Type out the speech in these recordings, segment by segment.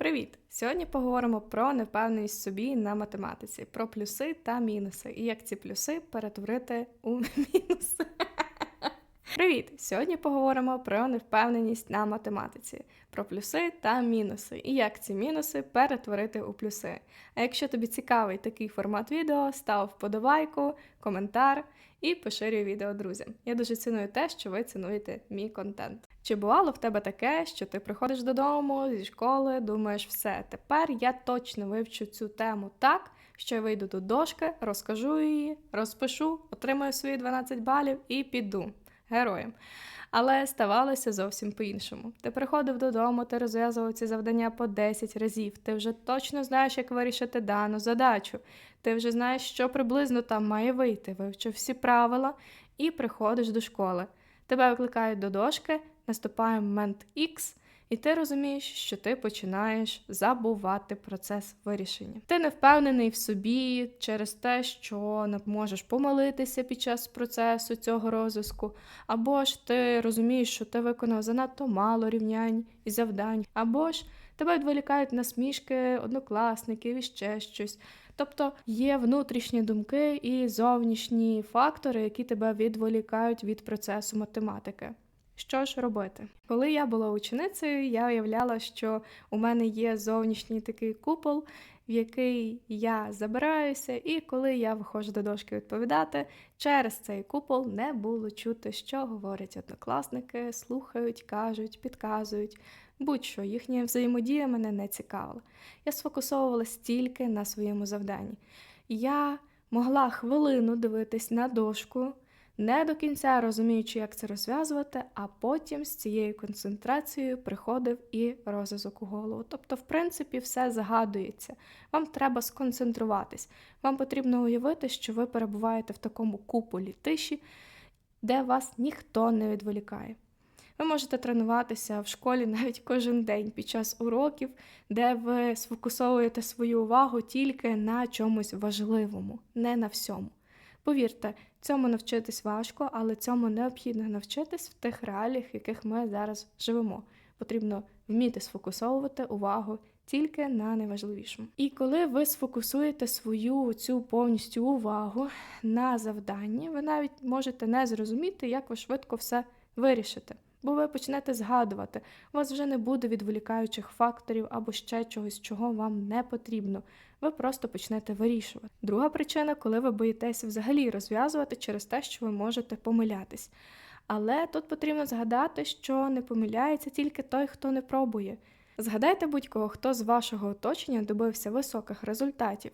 Привіт! Сьогодні поговоримо про невпевненість в собі на математиці, про плюси та мінуси, і як ці плюси перетворити у мінуси. Привіт! Сьогодні поговоримо про невпевненість на математиці, про плюси та мінуси, і як ці мінуси перетворити у плюси. А якщо тобі цікавий такий формат відео, став вподобайку, коментар і поширюй відео друзям. Я дуже ціную те, що ви цінуєте мій контент. Чи бувало в тебе таке, що ти приходиш додому зі школи, думаєш, все, тепер я точно вивчу цю тему так, що я вийду до дошки, розкажу її, розпишу, отримаю свої 12 балів і піду героєм. Але ставалося зовсім по-іншому. Ти приходив додому, ти розв'язував ці завдання по 10 разів. Ти вже точно знаєш, як вирішити дану задачу. Ти вже знаєш, що приблизно там має вийти. Вивчив всі правила і приходиш до школи. Тебе викликають до дошки, наступає момент X, і ти розумієш, що ти починаєш забувати процес вирішення. Ти не впевнений в собі через те, що не можеш помилитися під час процесу цього розв'язку, або ж ти розумієш, що ти виконав занадто мало рівнянь і завдань, або ж тебе відволікають насмішки однокласників і ще щось. Тобто є внутрішні думки і зовнішні фактори, які тебе відволікають від процесу математики. Що ж робити? Коли я була ученицею, я уявляла, що у мене є зовнішній такий купол, в який я забираюся, і коли я виходжу до дошки відповідати, через цей купол не було чути, що говорять однокласники, слухають, кажуть, підказують. Будь-що їхня взаємодія мене не цікавила. Я сфокусовувалась тільки на своєму завданні. Я могла хвилину дивитись на дошку не до кінця розуміючи, як це розв'язувати, а потім з цією концентрацією приходив і розв'язок у голову. Тобто, в принципі, все загадується. Вам треба сконцентруватись. Вам потрібно уявити, що ви перебуваєте в такому куполі тиші, де вас ніхто не відволікає. Ви можете тренуватися в школі навіть кожен день під час уроків, де ви сфокусовуєте свою увагу тільки на чомусь важливому, не на всьому. Повірте, цьому навчитись важко, але цьому необхідно навчитись в тих реаліях, в яких ми зараз живемо. Потрібно вміти сфокусовувати увагу тільки на найважливішому. І коли ви сфокусуєте свою цю повністю увагу на завданні, ви навіть можете не зрозуміти, як ви швидко все вирішите. Бо ви почнете згадувати, у вас вже не буде відволікаючих факторів або ще чогось, чого вам не потрібно. Ви просто почнете вирішувати. Друга причина, коли ви боїтеся взагалі розв'язувати через те, що ви можете помилятись. Але тут потрібно згадати, що не помиляється тільки той, хто не пробує. Згадайте будь-кого, хто з вашого оточення добився високих результатів.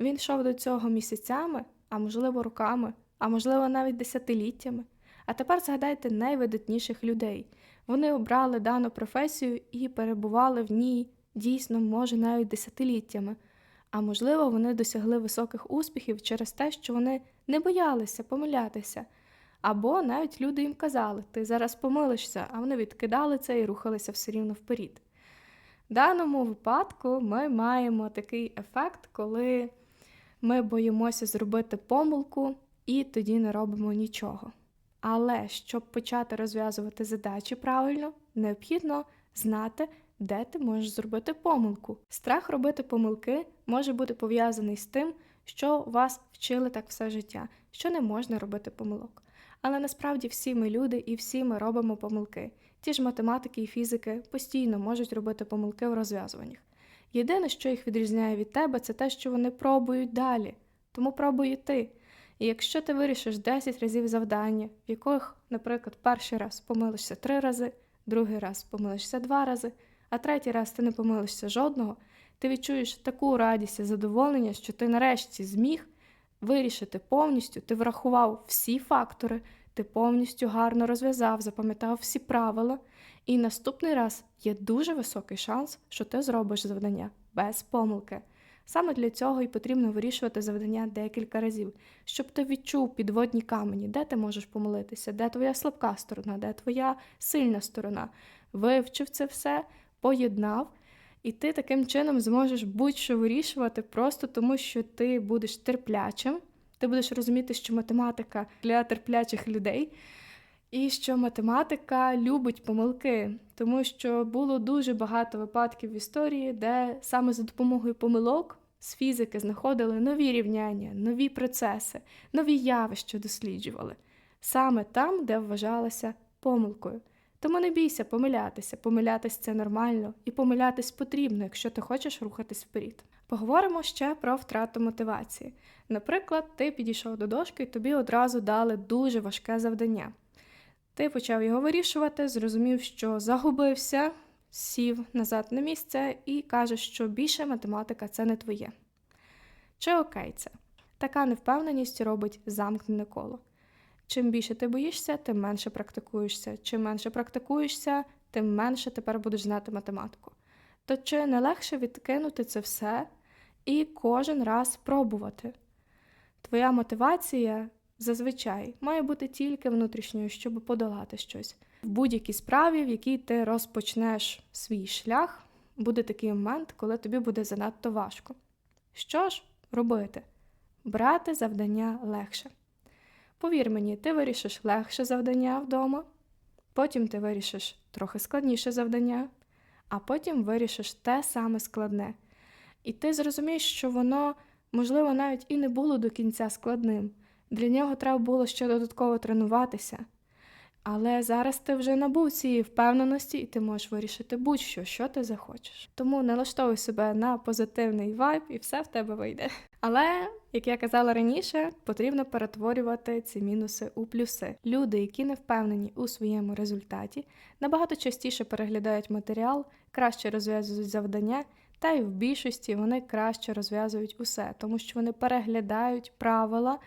Він йшов до цього місяцями, а можливо, роками, а можливо, навіть десятиліттями. А тепер згадайте найвидатніших людей. Вони обрали дану професію і перебували в ній дійсно, може, навіть десятиліттями. А можливо, вони досягли високих успіхів через те, що вони не боялися помилятися. Або навіть люди їм казали, ти зараз помилишся, а вони відкидали це і рухалися все рівно вперед. В даному випадку ми маємо такий ефект, коли ми боїмося зробити помилку і тоді не робимо нічого. Але щоб почати розв'язувати задачі правильно, необхідно знати, де ти можеш зробити помилку. Страх робити помилки може бути пов'язаний з тим, що вас вчили так все життя, що не можна робити помилок. Але насправді всі ми люди і всі ми робимо помилки. Ті ж математики і фізики постійно можуть робити помилки в розв'язуваннях. Єдине, що їх відрізняє від тебе, це те, що вони пробують далі. Тому пробуй і ти. І якщо ти вирішиш 10 разів завдання, в яких, наприклад, перший раз помилишся 3 рази, другий раз помилишся 2 рази, а третій раз ти не помилишся жодного, ти відчуєш таку радість і задоволення, що ти нарешті зміг вирішити повністю, ти врахував всі фактори, ти повністю гарно розв'язав, запам'ятав всі правила, і наступний раз є дуже високий шанс, що ти зробиш завдання без помилки. Саме для цього і потрібно вирішувати завдання декілька разів, щоб ти відчув підводні камені, де ти можеш помилитися, де твоя слабка сторона, де твоя сильна сторона. Вивчив це все, поєднав, і ти таким чином зможеш будь-що вирішувати, просто тому що ти будеш терплячим, ти будеш розуміти, що математика для терплячих людей. І що математика любить помилки, тому що було дуже багато випадків в історії, де саме за допомогою помилок з фізики знаходили нові рівняння, нові процеси, нові явища досліджували саме там, де вважалося помилкою. Тому не бійся помилятися. Помилятись це нормально, і помилятись потрібно, якщо ти хочеш рухатись вперед. Поговоримо ще про втрату мотивації. Наприклад, ти підійшов до дошки і тобі одразу дали дуже важке завдання. Ти почав його вирішувати, зрозумів, що загубився, сів назад на місце і кажеш, що більше математика це не твоє. Чи окей це? Така невпевненість робить замкнене коло. Чим більше ти боїшся, тим менше практикуєшся. Чим менше практикуєшся, тим менше тепер будеш знати математику. То чи не легше відкинути це все і кожен раз пробувати? Твоя мотивація зазвичай має бути тільки внутрішньою, щоб подолати щось. В будь-якій справі, в якій ти розпочнеш свій шлях, буде такий момент, коли тобі буде занадто важко. Що ж робити? Брати завдання легше. Повір мені, ти вирішиш легше завдання вдома, потім ти вирішиш трохи складніше завдання, а потім вирішиш те саме складне. І ти зрозумієш, що воно, можливо, навіть і не було до кінця складним. Для нього треба було ще додатково тренуватися. Але зараз ти вже набув цієї впевненості, і ти можеш вирішити будь-що, що ти захочеш. Тому налаштовуй себе на позитивний вайб, і все в тебе вийде. Але, як я казала раніше, потрібно перетворювати ці мінуси у плюси. Люди, які не впевнені у своєму результаті, набагато частіше переглядають матеріал, краще розв'язують завдання, та й в більшості вони краще розв'язують усе, тому що вони переглядають правила,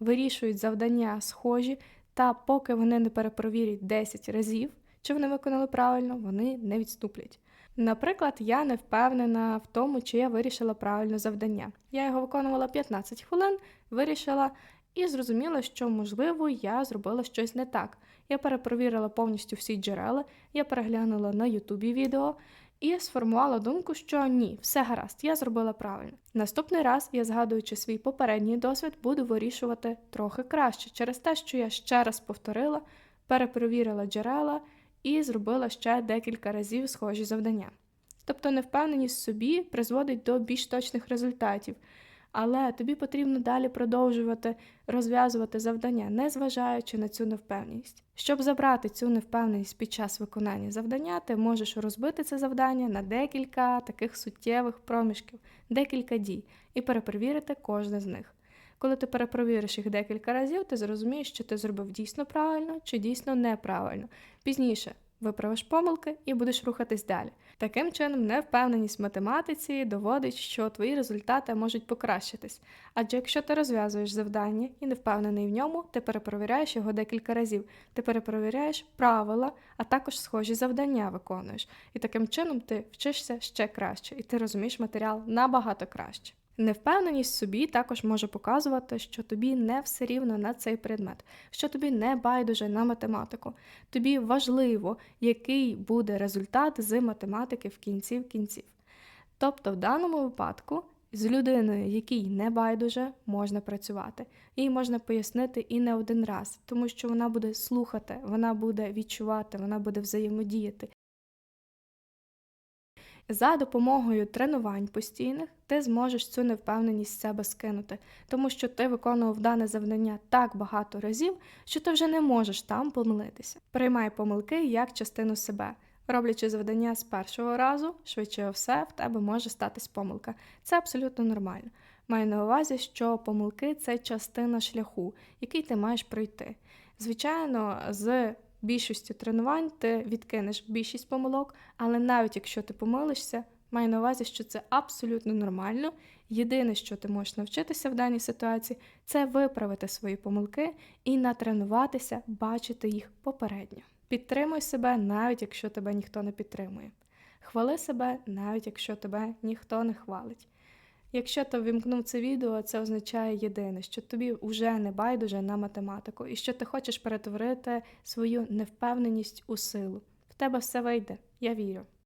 вирішують завдання схожі. Та поки вони не перепровірять 10 разів, чи вони виконали правильно, вони не відступлять. Наприклад, я не впевнена в тому, чи я вирішила правильно завдання. Я його виконувала 15 хвилин, вирішила і зрозуміла, що, можливо, я зробила щось не так. Я перепровірила повністю всі джерела, я переглянула на Ютубі відео і сформувала думку, що ні, все гаразд, я зробила правильно. Наступний раз я, згадуючи свій попередній досвід, буду вирішувати трохи краще через те, що я ще раз повторила, перепровірила джерела і зробила ще декілька разів схожі завдання. Тобто невпевненість в собі призводить до більш точних результатів. Але тобі потрібно далі продовжувати розв'язувати завдання, не зважаючи на цю невпевненість. Щоб забрати цю невпевненість під час виконання завдання, ти можеш розбити це завдання на декілька таких суттєвих проміжків, декілька дій, і перепровірити кожне з них. Коли ти перепровіриш їх декілька разів, ти зрозумієш, що ти зробив дійсно правильно чи дійсно неправильно. Пізніше виправиш помилки і будеш рухатись далі. Таким чином, невпевненість в математиці доводить, що твої результати можуть покращитись. Адже якщо ти розв'язуєш завдання і не впевнений в ньому, ти перепровіряєш його декілька разів. Ти перепровіряєш правила, а також схожі завдання виконуєш. І таким чином ти вчишся ще краще, і ти розумієш матеріал набагато краще. Невпевненість в собі також може показувати, що тобі не все рівно на цей предмет, що тобі не байдуже на математику. Тобі важливо, який буде результат з математики в кінці в кінців. Тобто, в даному випадку з людиною, якій не байдуже, можна працювати. Їй можна пояснити і не один раз, тому що вона буде слухати, вона буде відчувати, вона буде взаємодіяти. За допомогою тренувань постійних ти зможеш цю невпевненість з себе скинути, тому що ти виконував дане завдання так багато разів, що ти вже не можеш там помилитися. Приймай помилки як частину себе. Роблячи завдання з першого разу, швидше все, в тебе може статись помилка. Це абсолютно нормально. Маю на увазі, що помилки це частина шляху, який ти маєш пройти. Звичайно, з більшістю тренувань ти відкинеш більшість помилок, але навіть якщо ти помилишся, маю на увазі, що це абсолютно нормально. Єдине, що ти можеш навчитися в даній ситуації, це виправити свої помилки і натренуватися, бачити їх попередньо. Підтримуй себе, навіть якщо тебе ніхто не підтримує. Хвали себе, навіть якщо тебе ніхто не хвалить. Якщо ти вимкнув це відео, це означає єдине, що тобі вже не байдуже на математику, і що ти хочеш перетворити свою невпевненість у силу. В тебе все вийде, я вірю.